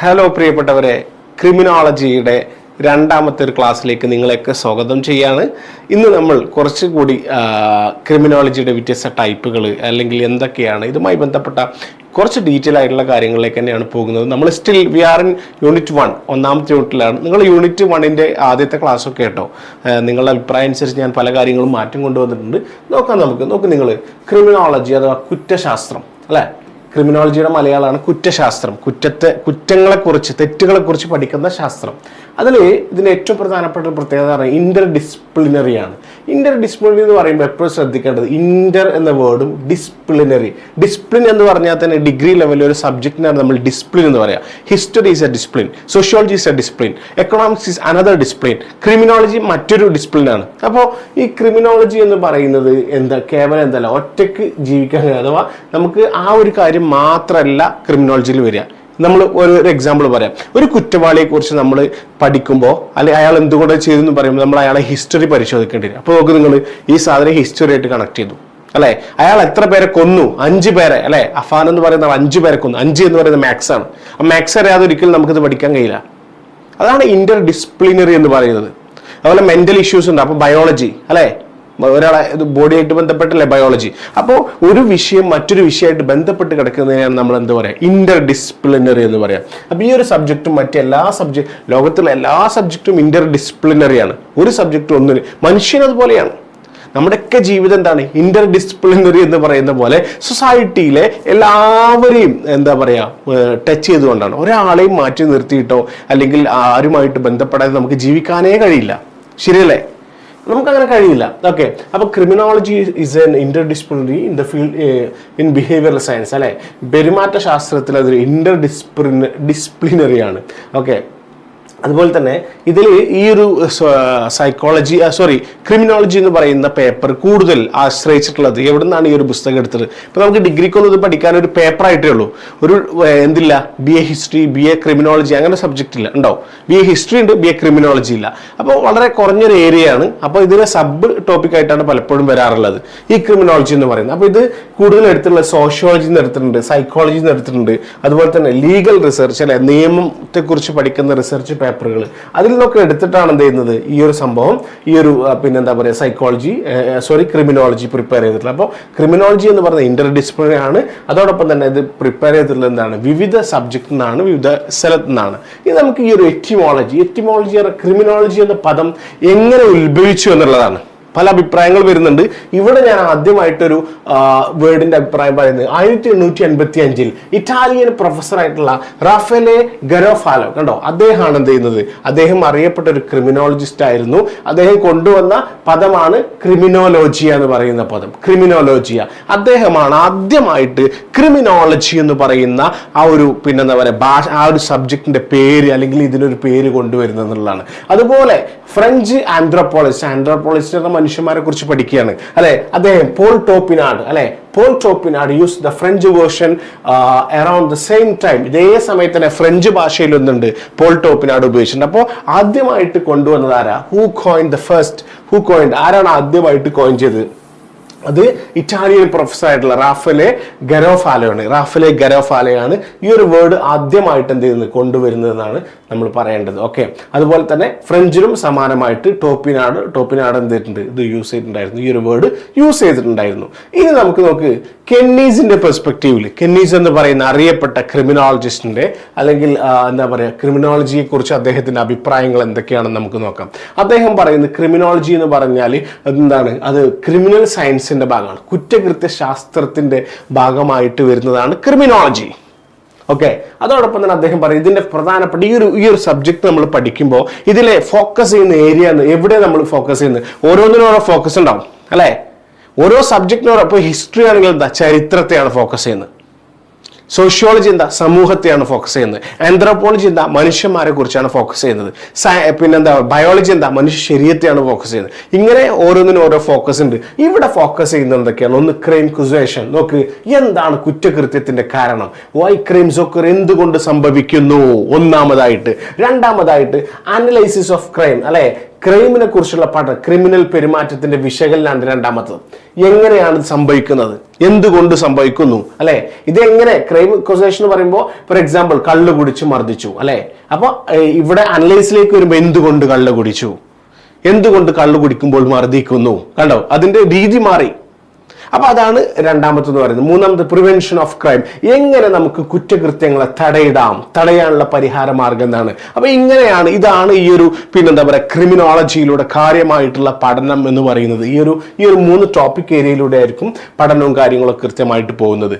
Hello പ്രിയപ്പെട്ടവരെ. ക്രിമിനോളജിയുടെ രണ്ടാമത്തെ ഒരു ക്ലാസ്സിലേക്ക് നിങ്ങളെയൊക്കെ സ്വാഗതം ചെയ്യാണ്. ഇന്ന് നമ്മൾ കുറച്ചുകൂടി ക്രിമിനോളജിയുടെ വ്യത്യസ്ത ടൈപ്പുകൾ അല്ലെങ്കിൽ എന്തൊക്കെയാണ് ഇതുമായി ബന്ധപ്പെട്ട കുറച്ച് ഡീറ്റെയിൽ ആയിട്ടുള്ള കാര്യങ്ങളിലേക്ക് തന്നെയാണ് പോകുന്നത്. നമ്മൾ still we are in unit one ഒന്നാമത്തെ യൂണിറ്റിലാണ്. നിങ്ങൾ യൂണിറ്റ് വണ്ണിന്റെ ആദ്യത്തെ ക്ലാസ്സൊക്കെ കേട്ടോ. നിങ്ങളുടെ അഭിപ്രായം അനുസരിച്ച് ഞാൻ പല കാര്യങ്ങളും മാറ്റം കൊണ്ടുവന്നിട്ടുണ്ട്. നോക്കാം നമുക്ക്. നോക്ക് നിങ്ങൾ ക്രിമിനോളജി അഥവാ കുറ്റശാസ്ത്രം അല്ലേ? ക്രിമിനോളജിയുടെ മലയാളമാണ് കുറ്റശാസ്ത്രം. കുറ്റത്തെ കുറ്റങ്ങളെക്കുറിച്ച് തെറ്റുകളെക്കുറിച്ച് പഠിക്കുന്ന ശാസ്ത്രം. അതിൽ ഇതിന്റെ ഏറ്റവും പ്രധാനപ്പെട്ട ഒരു പ്രത്യേകത പറഞ്ഞാൽ ഇന്റർ ഡിസിപ്ലിനറി ആണ്. ഇന്റർ ഡിസിപ്ലിനറി എന്ന് പറയുമ്പോൾ എപ്പോഴും ശ്രദ്ധിക്കേണ്ടത് ഇന്റർ എന്ന വേർഡും ഡിസിപ്ലിനറി ഡിസിപ്ലിൻ എന്ന് പറഞ്ഞാൽ തന്നെ ഡിഗ്രി ലെവലിൽ ഒരു സബ്ജക്റ്റിനാണ് നമ്മൾ ഡിസിപ്ലിൻ എന്ന് പറയാം. History is a discipline sociology is a discipline economics is another discipline criminology മറ്റൊരു ഡിസിപ്ലിനാണ് അപ്പോൾ ഈ ക്രിമിനോളജി എന്ന് പറയുന്നത് എന്താ കേവലം എന്തല്ല ഒറ്റയ്ക്ക് ജീവിക്കാൻ അഥവാ നമുക്ക് ആ ഒരു കാര്യം മാത്രമല്ല ക്രിമിനോളജിയിൽ വരിക. നമ്മൾ ഒരു ഒരു എക്സാമ്പിൾ പറയാം. ഒരു കുറ്റവാളിയെക്കുറിച്ച് നമ്മൾ പഠിക്കുമ്പോൾ അല്ലെ അയാൾ എന്തുകൊണ്ട് ചെയ്തെന്ന് പറയുമ്പോൾ നമ്മൾ അയാളെ ഹിസ്റ്ററി പരിശോധിക്കേണ്ടി വരും. അപ്പോൾ നോക്ക് നിങ്ങൾ ഈ സാധനം ഹിസ്റ്ററി ആയിട്ട് കണക്ട് ചെയ്തു. അല്ലെ? അയാൾ എത്ര പേരെ കൊന്നു? അഞ്ച് പേരെ. അല്ലെ? അഫാൻ എന്ന് പറയുന്ന അഞ്ച് പേരെ കൊന്നു. അഞ്ച് എന്ന് പറയുന്നത് മാത്സ് ആണ്. ആ മാത്സ് അറിയാതെ ഒരിക്കലും നമുക്കിത് പഠിക്കാൻ കഴിയില്ല. അതാണ് ഇന്റർ ഡിസിപ്ലിനറി എന്ന് പറയുന്നത്. അതുപോലെ മെന്റൽ ഇഷ്യൂസ് ഉണ്ട്. അപ്പോൾ ബയോളജി അല്ലെ? ഒരാളെ ബോഡിയായിട്ട് ബന്ധപ്പെട്ടല്ലേ? ബയോളജി അപ്പോൾ ഒരു വിഷയം മറ്റൊരു വിഷയമായിട്ട് ബന്ധപ്പെട്ട് കിടക്കുന്നതിനാണ് നമ്മൾ എന്താ പറയുക ഇന്റർ ഡിസിപ്ലിനറി എന്ന് പറയാം. അപ്പോൾ ഈ ഒരു സബ്ജക്റ്റും മറ്റെല്ലാ സബ്ജക്ട് ലോകത്തിലെ എല്ലാ സബ്ജക്റ്റും ഇന്റർ ഡിസിപ്ലിനറിയാണ് ഒരു സബ്ജക്റ്റും ഒന്നിന് മനുഷ്യനതുപോലെയാണ് നമ്മുടെയൊക്കെ ജീവിതം എന്താണ്? ഇന്റർ ഡിസിപ്ലിനറി എന്ന് പറയുന്ന പോലെ സൊസൈറ്റിയിലെ എല്ലാവരെയും എന്താ പറയുക ടച്ച് ചെയ്തുകൊണ്ടാണ്. ഒരാളെയും മാറ്റി നിർത്തിയിട്ടോ അല്ലെങ്കിൽ ആരുമായിട്ട് ബന്ധപ്പെടാതെ നമുക്ക് ജീവിക്കാനേ കഴിയില്ല. ശരിയല്ലേ? നമുക്കങ്ങനെ കഴിയില്ല. ഓക്കെ അപ്പോൾ criminology is an interdisciplinary in the field in behavioural science അല്ലെ? പെരുമാറ്റ ശാസ്ത്രത്തിൽ അതൊരു ഇന്റർ ഡിസിപ്ലിന ഡിസിപ്ലിനറി ആണ്. ഓക്കെ അതുപോലെ തന്നെ ഇതിൽ ഈ ഒരു സൈക്കോളജി സോറി ക്രിമിനോളജി എന്ന് പറയുന്ന പേപ്പർ കൂടുതൽ ആശ്രയിച്ചിട്ടുള്ളത് എവിടെ നിന്നാണ് ഈ ഒരു പുസ്തകം എടുത്തത്? ഇപ്പം നമുക്ക് ഡിഗ്രിക്കൊന്നും ഇത് പഠിക്കാൻ ഒരു പേപ്പർ ആയിട്ടേ ഉള്ളൂ. ഒരു എന്തില്ല? B A history B A criminology അങ്ങനെ സബ്ജക്റ്റ് ഇല്ല. ഉണ്ടോ ബി എ ഹിസ്റ്ററി ഉണ്ട് ബി എ ക്രിമിനോളജി ഇല്ല. അപ്പോൾ വളരെ കുറഞ്ഞൊരു ഏരിയയാണ്. അപ്പോൾ ഇതിനെ സബ് ടോപ്പിക് ആയിട്ടാണ് പലപ്പോഴും വരാറുള്ളത്. ഈ ക്രിമിനോളജി എന്ന് പറയുന്നത്. അപ്പോൾ ഇത് കൂടുതൽ എടുത്തിട്ടുള്ള സോഷ്യോളജി നിന്ന് എടുത്തിട്ടുണ്ട് സൈക്കോളജി നിന്ന് എടുത്തിട്ടുണ്ട്. അതുപോലെ തന്നെ ലീഗൽ റിസർച്ച് അല്ലെ നിയമത്തെക്കുറിച്ച് പഠിക്കുന്ന റിസർച്ച് പേപ്പറുകൾ. അതിൽ നിന്നൊക്കെ എടുത്തിട്ടാണ് എന്ത് ചെയ്യുന്നത്? ഈ ഒരു സംഭവം ഈ ഒരു പിന്നെ പിന്നെന്താ പറയുക സൈക്കോളജി സോറി ക്രിമിനോളജി പ്രിപ്പയർ ചെയ്തിട്ടുള്ളത്. അപ്പോൾ ക്രിമിനോളജി എന്ന് പറയുന്നത് ഇന്റർ ഡിസിപ്ലിനറി ആണ്. അതോടൊപ്പം തന്നെ ഇത് പ്രിപ്പയർ ചെയ്തിട്ടുള്ളത് എന്താണ്? വിവിധ സബ്ജക്റ്റിൽ നിന്നാണ് വിവിധ സ്ഥലത്തു നിന്നാണ്. ഇത് നമുക്ക് ഈ ഒരു എറ്റിമോളജി എറ്റിമോളജി ക്രിമിനോളജി എന്ന പദം എങ്ങനെ ഉത്ഭവിച്ചു എന്നുള്ളതാണ്. പല അഭിപ്രായങ്ങൾ വരുന്നുണ്ട്. ഇവിടെ ഞാൻ ആദ്യമായിട്ടൊരു വേർഡിന്റെ അഭിപ്രായം പറയുന്നത്. ആയിരത്തി എണ്ണൂറ്റി എൺപത്തി അഞ്ചിൽ ഇറ്റാലിയൻ പ്രൊഫസർ ആയിട്ടുള്ള റാഫേലെ ഗരോഫാലോ കണ്ടോ? അദ്ദേഹമാണ് എന്ത് ചെയ്യുന്നത്? അദ്ദേഹം അറിയപ്പെട്ട ഒരു ക്രിമിനോളജിസ്റ്റ് ആയിരുന്നു. അദ്ദേഹം കൊണ്ടുവന്ന പദമാണ് ക്രിമിനോലോജിയ എന്ന് പറയുന്ന പദം. ക്രിമിനോലോജിയ. അദ്ദേഹമാണ് ആദ്യമായിട്ട് ക്രിമിനോളജി എന്ന് പറയുന്ന ആ ഒരു പിന്നെന്താ പറയുക ഭാഷ ആ ഒരു സബ്ജക്റ്റിന്റെ പേര് അല്ലെങ്കിൽ ഇതിനൊരു പേര് കൊണ്ടുവരുന്നത് എന്നുള്ളതാണ്. അതുപോലെ ഫ്രഞ്ച് ആന്ത്രോപോളജിസ്റ്റ് ആന്ത്രോപോളജിസ്റ്റ് എന്ന മനുഷ്യന്മാരെ കുറിച്ച് പഠിക്കുകയാണ്. അല്ലെ? അദ്ദേഹം പോൾ ടോപ്പിനാട് അല്ലെ? Paul Topinard use the French version around the same time ഇതേ സമയത്ത് തന്നെ ഫ്രഞ്ച് ഭാഷയിൽ ഒന്നുണ്ട് പോൾ ടോപ്പിനാട് ഉപയോഗിച്ചിട്ടുണ്ട്. അപ്പോൾ ആദ്യമായിട്ട് കൊണ്ടുവന്നത് ആരാ? Who coin the first who coin ആരാണ് ആദ്യമായിട്ട് കോയിൻ ചെയ്തത്? അത് ഇറ്റാലിയൻ പ്രൊഫസർ ആയിട്ടുള്ള റാഫലെ ഗരോഫാലയാണ് റാഫലെ ഗരോഫാലയാണ് ഈ ഒരു വേർഡ് ആദ്യമായിട്ട് എന്ത് ചെയ്യുന്നത്? കൊണ്ടുവരുന്നതെന്നാണ് നമ്മൾ പറയേണ്ടത്. ഓക്കെ അതുപോലെ തന്നെ ഫ്രഞ്ചിലും സമാനമായിട്ട് ടോപ്പിനാട് ടോപ്പിനാട് എന്ത് ഇത് യൂസ് ചെയ്തിട്ടുണ്ടായിരുന്നു. ഈ ഒരു വേർഡ് യൂസ് ചെയ്തിട്ടുണ്ടായിരുന്നു. ഇനി നമുക്ക് നോക്ക് കെന്നീസിന്റെ പെർസ്പെക്റ്റീവിൽ കെന്നീസ് എന്ന് പറയുന്ന അറിയപ്പെട്ട ക്രിമിനോളജിസ്റ്റിന്റെ അല്ലെങ്കിൽ എന്താ പറയുക ക്രിമിനോളജിയെ കുറിച്ച് അദ്ദേഹത്തിന്റെ അഭിപ്രായങ്ങൾ എന്തൊക്കെയാണെന്ന് നമുക്ക് നോക്കാം. അദ്ദേഹം പറയുന്നത് ക്രിമിനോളജി എന്ന് പറഞ്ഞാൽ എന്താണ്? അത് ക്രിമിനൽ സയൻസിന്റെ ഭാഗമാണ്. കുറ്റകൃത്യ ശാസ്ത്രത്തിന്റെ ഭാഗമായിട്ട് വരുന്നതാണ് ക്രിമിനോളജി ഓക്കെ അതോടൊപ്പം തന്നെ അദ്ദേഹം പറയും ഇതിന്റെ പ്രധാനപ്പെട്ട ഈ ഒരു ഈ ഒരു സബ്ജക്ട് നമ്മൾ പഠിക്കുമ്പോൾ ഇതിലെ ഫോക്കസ് ചെയ്യുന്ന ഏരിയ എവിടെ നമ്മൾ ഫോക്കസ് ചെയ്യുന്നത്? ഓരോന്നിനും ഓരോ ഫോക്കസ് ഉണ്ടാവും അല്ലേ? ഓരോ സബ്ജക്റ്റിനോടൊപ്പം ഹിസ്റ്ററി ആണെങ്കിൽ എന്താ ചരിത്രത്തെയാണ് ഫോക്കസ് ചെയ്യുന്നത്. സോഷ്യോളജി എന്താ? സമൂഹത്തെയാണ് ഫോക്കസ് ചെയ്യുന്നത്. ആന്ത്രോപോളജി എന്താ? മനുഷ്യന്മാരെ കുറിച്ചാണ് ഫോക്കസ് ചെയ്യുന്നത്. പിന്നെന്താ? ബയോളജി എന്താ? മനുഷ്യ ശരീരത്തെയാണ് ഫോക്കസ് ചെയ്യുന്നത്. ഇങ്ങനെ ഓരോന്നിനും ഓരോ ഫോക്കസ് ഉണ്ട്. ഇവിടെ ഫോക്കസ് ചെയ്യുന്നത് എന്തൊക്കെയാണ്? ഒന്ന് ക്രൈം കുസേഷൻ നോക്ക് എന്താണ് കുറ്റകൃത്യത്തിന്റെ കാരണം? വൈ ക്രൈംസ് ഒക്കെ എന്തുകൊണ്ട് സംഭവിക്കുന്നു? ഒന്നാമതായിട്ട്. രണ്ടാമതായിട്ട് അനലൈസിസ് ഓഫ് ക്രൈം അല്ലെ? ക്രൈമിനെ കുറിച്ചുള്ള പഠനം ക്രിമിനൽ പെരുമാറ്റത്തിന്റെ വിശകലനാണ് രണ്ടാമത്തത്. എങ്ങനെയാണ് സംഭവിക്കുന്നത്? എന്തുകൊണ്ട് സംഭവിക്കുന്നു? അല്ലെ? ഇതെങ്ങനെ ക്രൈം കൊസേഷൻ എന്ന് പറയുമ്പോൾ ഫോർ എക്സാമ്പിൾ കള്ളു കുടിച്ച് മർദ്ദിച്ചു അല്ലെ? അപ്പൊ ഇവിടെ അനലൈസിലേക്ക് വരുമ്പോൾ എന്തുകൊണ്ട് കള്ളു കുടിച്ചു? എന്തുകൊണ്ട് കള്ളു കുടിക്കുമ്പോൾ മർദ്ദിക്കുന്നു? കണ്ടോ? അതിന്റെ രീതി മാറി. അപ്പൊ അതാണ് രണ്ടാമത്തെന്ന് പറയുന്നത്. മൂന്നാമത് പ്രിവെൻഷൻ ഓഫ് ക്രൈം എങ്ങനെ നമുക്ക് കുറ്റകൃത്യങ്ങളെ തടയിടാം? തടയാനുള്ള പരിഹാര മാർഗം എന്താണ്? അപ്പൊ ഇങ്ങനെയാണ് ഇതാണ് ഈ ഒരു പിന്നെന്താ പറയുക ക്രിമിനോളജിയിലൂടെ കാര്യമായിട്ടുള്ള പഠനം എന്ന് പറയുന്നത്. ഈ ഒരു ഈ ഒരു മൂന്ന് ടോപ്പിക് ഏരിയയിലൂടെ ആയിരിക്കും പഠനവും കാര്യങ്ങളൊക്കെ കൃത്യമായിട്ട് പോകുന്നത്.